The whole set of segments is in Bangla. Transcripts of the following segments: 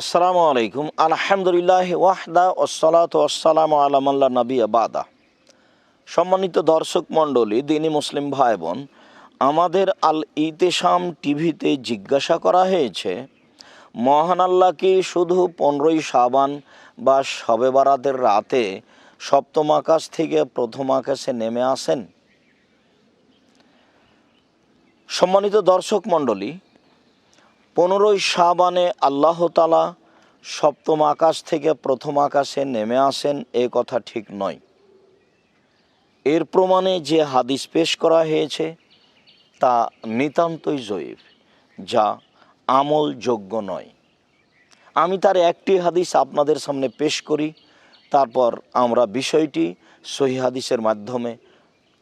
আসসালামু আলাইকুম। আলহামদুলিল্লাহ, ওয়াহদা ওসালাত ওসালাম আলামাল্লা নবী আবাদা সম্মানিত দর্শক মণ্ডলী, দিনী মুসলিম ভাই বোন আমাদের আল ইতেশাম টিভিতে জিজ্ঞাসা করা হয়েছে, মহান আল্লাহ কি শুধু পনেরোই সাবান বা শবে বারাতের রাতে সপ্তম আকাশ থেকে প্রথম আকাশে নেমে আসেন? সম্মানিত দর্শক মণ্ডলী পনেরোই সাবানে আল্লাহ তালা সপ্তম আকাশ থেকে প্রথম আকাশে নেমে আসেন, এ কথা ঠিক নয়। এর প্রমাণে যে হাদিস পেশ করা হয়েছে, তা নিতান্তই জয়ীব যা আমলযোগ্য নয়। আমি তার একটি হাদিস আপনাদের সামনে পেশ করি, তারপর আমরা বিষয়টি সহি হাদিসের মাধ্যমে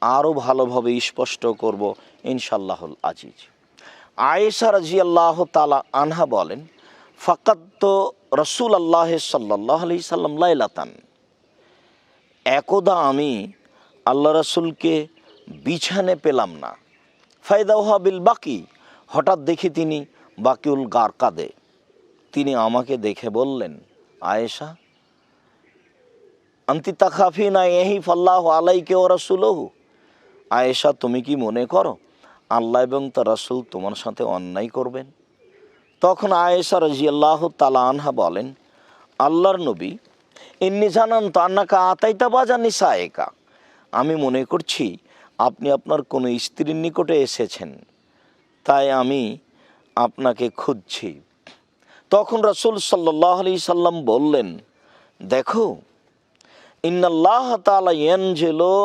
আরও ভালোভাবে স্পষ্ট করব ইনশাল্লাহুল আজিজ। আয়েশা রাজি আল্লাহ তালা আনহা বলেন ফাকাত তো রসুল আল্লাহ সাল্লাহ আলি সাল্লাম লাইলাতান। একদা আমি আল্লাহ রসুলকে বিছানে পেলাম না। ফায়দা বিল বাকি, হঠাৎ দেখি তিনি বাকিউল গার কাদে তিনি আমাকে দেখে বললেন, আয়েশা, আন্তি তাকাফি না এহি ফাল্লাহ আলাইকে ও রসুলহু? আয়েশা, তুমি কি মনে করো আল্লাহ এবং তার রাসুল তোমার সাথে অন্যায় করবেন? তখন আয়েশা রাজিয়াল্লাহ তালা আনহা বলেন, আল্লাহর নবী, ইন্নি জানান তো আন্নাকা আতাইতা বাজা নিসায়েকা। আমি মনে করছি আপনি আপনার কোনো স্ত্রীর নিকটে এসেছেন। তাই আমি আপনাকে খুঁজছি। তখন রাসুল সাল্লাহ আলি সাল্লাম বললেন, দেখো, ইন্নাল্লাহ তালা ইয়ানজেলো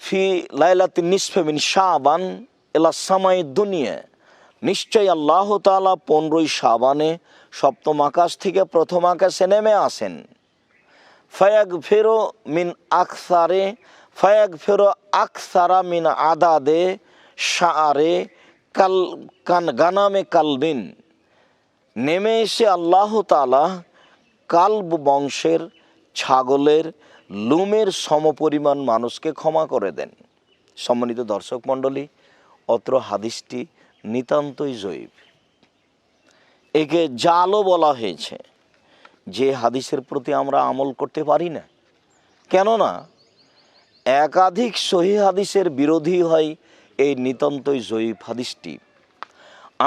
ফি লাইলাতি নিসফে মিন শাবান এলা সামাই দুনিয়া। নিশ্চয় আল্লাহ তাআলা পনেরোই শাবানে সপ্তম আকাশ থেকে প্রথম আকাশে নেমে আসেন। ফায়াগ ফেরো মিন আকসারে ফায়াগ ফেরো আকসারা মিন আদাদে শাআরে কাল, কান, গানামে কালবিন। নেমে এসে আল্লাহ কালব বংশের ছাগলের লুমের সমপরিমাণ মানুষকে ক্ষমা করে দেন। সম্মানিত দর্শক মণ্ডলী, অত্র হাদিসটি নিতান্তই জৈব একে জালও বলা হয়েছে, যে হাদিসের প্রতি আমরা আমল করতে পারি না। কেননা, একাধিক সহি হাদিসের বিরোধী হয় এই নিতান্তই জয়ীব হাদিসটি।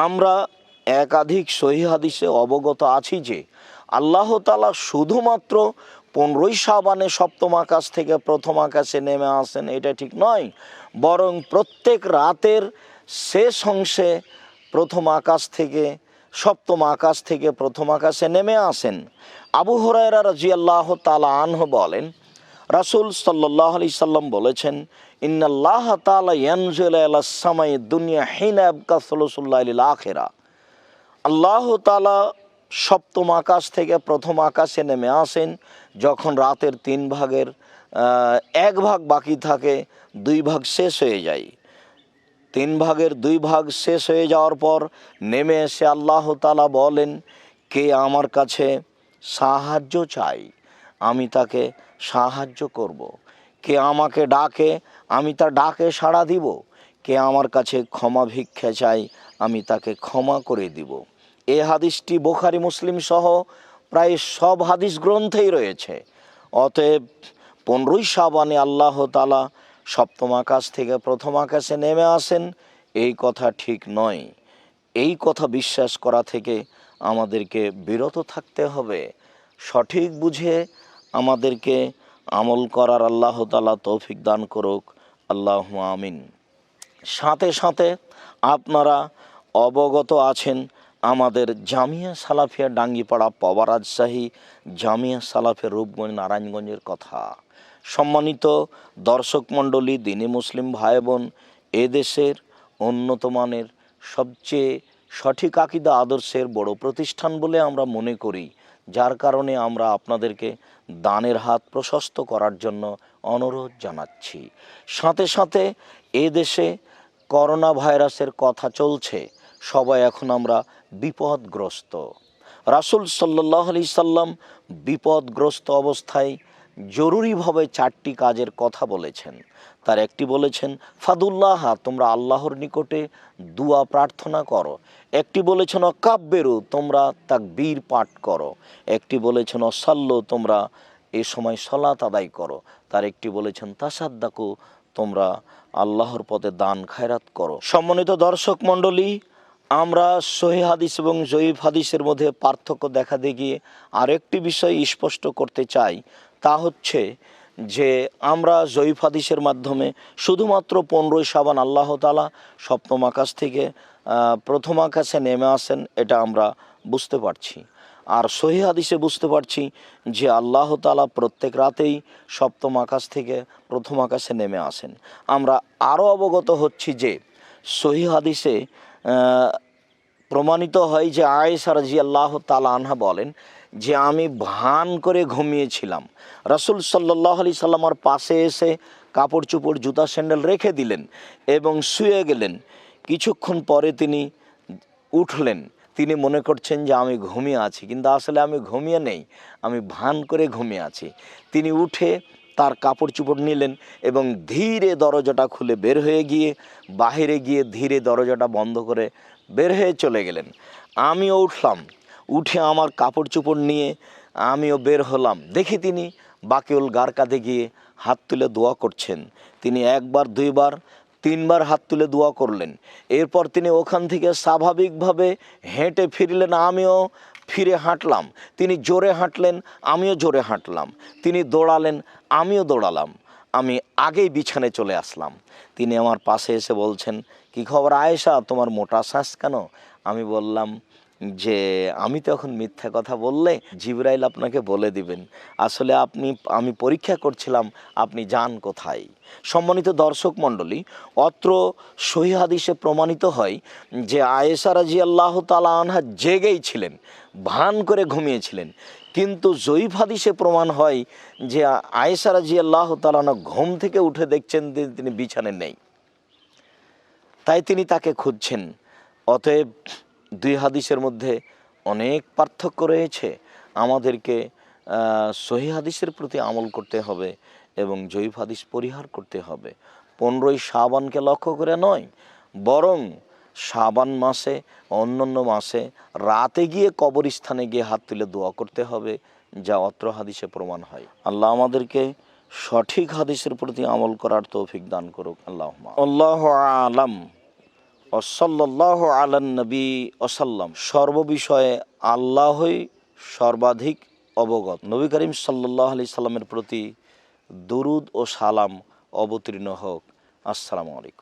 আমরা একাধিক সহি হাদিসে অবগত আছি যে, আল্লাহ তালা শুধুমাত্র পনেরোই সাবানে সপ্তম আকাশ থেকে প্রথম আকাশে নেমে আসেন, এটা ঠিক নয়। বরং প্রত্যেক রাতের শেষ অংশে প্রথম আকাশ থেকে, সপ্তম আকাশ থেকে প্রথম আকাশে নেমে আসেন। আবু হরাইরা রাজি আল্লাহ তালা আনহ বলেন, রাসুল সাল্লাহ আলি সাল্লাম বলেছেন, ইন্নাল্লাহ তালা ইয়ানজুল আল্লাহ সামাই দুনিয়া হিন আবকা সলসুল্লাহ আখেরা। আল্লাহ তালা সপ্তম আকাশ থেকে প্রথম আকাশে নেমে আসেন, যখন রাতের তিন ভাগের এক ভাগ বাকি থাকে, দুই ভাগ শেষ হয়ে যায়। তিন ভাগের দুই ভাগ শেষ হয়ে যাওয়ার পর নেমে এসে আল্লাহ তালা বলেন, কে আমার কাছে সাহায্য চাই, আমি তাকে সাহায্য করব। কে আমাকে ডাকে, আমি তার ডাকে সাড়া দিব। কে আমার কাছে ক্ষমা ভিক্ষা চাই, আমি তাকে ক্ষমা করে দিব। এ হাদিসটি বোখারি, মুসলিম সহ প্রায় সব হাদিস গ্রন্থেই রয়েছে। অতএব পনেরোই সাবানে আল্লাহ তালা সপ্তম আকাশ থেকে প্রথম আকাশে নেমে আসেন। এই কথা ঠিক নয়। এই কথা বিশ্বাস করা থেকে আমাদেরকে বিরত থাকতে হবে। সঠিক বুঝে আমাদেরকে আমল করার আল্লাহ তালা তৌফিক দান করুক। আল্লাহ আমিন। সাথে সাথে আপনারা অবগত আছেন আমাদের জামিয়া সালাফিয়া ডাঙ্গিপাড়া পবা রাজশাহী জামিয়া সালাফের রূপগঞ্জ নারায়ণগঞ্জের কথা। সম্মানিত দর্শক মণ্ডলী, দিনী মুসলিম ভাই বোন এদেশের উন্নত মানের সবচেয়ে সঠিক আকিদা আদর্শের বড় প্রতিষ্ঠান বলে আমরা মনে করি, যার কারণে আমরা আপনাদেরকে দানের হাত প্রশস্ত করার জন্য অনুরোধ জানাচ্ছি। সাথে সাথে এ দেশে করোনা ভাইরাসের কথা চলছে, সবাই এখন আমরা বিপদগ্রস্ত। রাসুল সাল্লাহ আলি সাল্লাম বিপদগ্রস্ত অবস্থায় জরুরিভাবে চারটি কাজের কথা বলেছেন। তার একটি বলেছেন, ফাদুল্লাহ, তোমরা আল্লাহর নিকটে দুয়া প্রার্থনা করো। একটি বলেছেন অকাব্যেরু তোমরা তাকবীর পাঠ করো। একটি বলেছেন অসাল্য তোমরা এ সময় সলাত আদায় করো। তার একটি বলেছেন, তাসাদ্দাকু, তোমরা আল্লাহর পথে দান খায়রাত করো। সম্মানিত দর্শক মণ্ডলী আমরা সহি হাদিস এবং জয়ীফ হাদিসের মধ্যে পার্থক্য দেখা দেখিয়ে আরেকটি বিষয় স্পষ্ট করতে চাই, তা হচ্ছে যে আমরা জয়ীফ হাদিসের মাধ্যমে শুধুমাত্র পনেরোই সাবান আল্লাহ তালা সপ্তম আকাশ থেকে প্রথম আকাশে নেমে আসেন, এটা আমরা বুঝতে পারছি। আর সহি হাদিসে বুঝতে পারছি যে আল্লাহ তালা প্রত্যেক রাতেই সপ্তম আকাশ থেকে প্রথম আকাশে নেমে আসেন। আমরা আরও অবগত হচ্ছি যে সহি হাদিসে প্রমাণিত হয় যে আয়েশা রাজি আল্লাহ তালা আনহা বলেন যে আমি ভান করে ঘুমিয়েছিলাম। রাসুল সাল্লাহ আলি সাল্লামার পাশে এসে কাপড় চুপড়, জুতা, স্যান্ডেল রেখে দিলেন এবং শুয়ে গেলেন। কিছুক্ষণ পরে তিনি উঠলেন। তিনি মনে করছেন যে আমি ঘুমিয়ে আছি, কিন্তু আসলে আমি ঘুমিয়ে নেই, আমি ভান করে ঘুমিয়ে আছি। তিনি উঠে তার কাপড় চুপড় নিলেন এবং ধীরে দরজাটা খুলে বের হয়ে গিয়ে বাহিরে গিয়ে ধীরে দরজাটা বন্ধ করে বের হয়ে চলে গেলেন। আমিও উঠলাম, উঠে আমার কাপড় চোপড় নিয়ে আমিও বের হলাম। দেখি তিনি বাকিউল গার কাঁধে গিয়ে হাত তুলে দোয়া করছেন। তিনি একবার, দুইবার, তিনবার হাত তুলে দোয়া করলেন। এরপর তিনি ওখান থেকে স্বাভাবিকভাবে হেঁটে ফিরলেন। আমিও ফিরে হাঁটলাম। তিনি জোরে হাঁটলেন, আমিও জোরে হাঁটলাম। তিনি দৌড়ালেন, আমিও দৌড়ালাম। আমি আগেই বিছানে চলে আসলাম। তিনি আমার পাশে এসে বলছেন, কি খবর আয়েশা? তোমার মোটা শ্বাস কেন? আমি বললাম যে আমি তো এখন মিথ্যা কথা বললে জিবরাইল আপনাকে বলে দিবেন। আসলে আপনি, আমি পরীক্ষা করছিলাম আপনি যান কোথায়। সম্মানিত দর্শক মণ্ডলী, অত্র সহি হাদিসে প্রমাণিত হয় যে আয়েশা রাজি আল্লাহ তালা আনহা জেগেই ছিলেন, ভান করে ঘুমিয়েছিলেন। কিন্তু জয়ীফ হাদিসে প্রমাণ হয় যে আয়েশা রাজি আল্লাহ তালানা ঘুম থেকে উঠে দেখছেন তিনি বিছানে নেই। তাই তিনি তাকে খুঁজছেন। অতএব দুই হাদিসের মধ্যে অনেক পার্থক্য রয়েছে। আমাদেরকে সহি হাদিসের প্রতি আমল করতে হবে এবং জৈব হাদিস পরিহার করতে হবে। পনেরোই শাবানকে লক্ষ্য করে নয়, বরং শাবান মাসে, অন্যান্য মাসে রাতে গিয়ে কবরস্থানে গিয়ে হাত তুলে দোয়া করতে হবে, যা অত্র হাদিসে প্রমাণ হয়। আল্লাহ আমাদেরকে সঠিক হাদিসের প্রতি আমল করার তৌফিক দান করুক। আল্লাহ আল্লাহ আলাম। ওসল্লাহ আলান্নবী অসাল্লাম সর্ববিষয়ে আল্লাহই সর্বাধিক অবগত। নবী করিম সাল্লাহ আলি সাল্লামের প্রতি দুরুদ ও সালাম অবতীর্ণ হোক। আসসালামু আলাইকুম।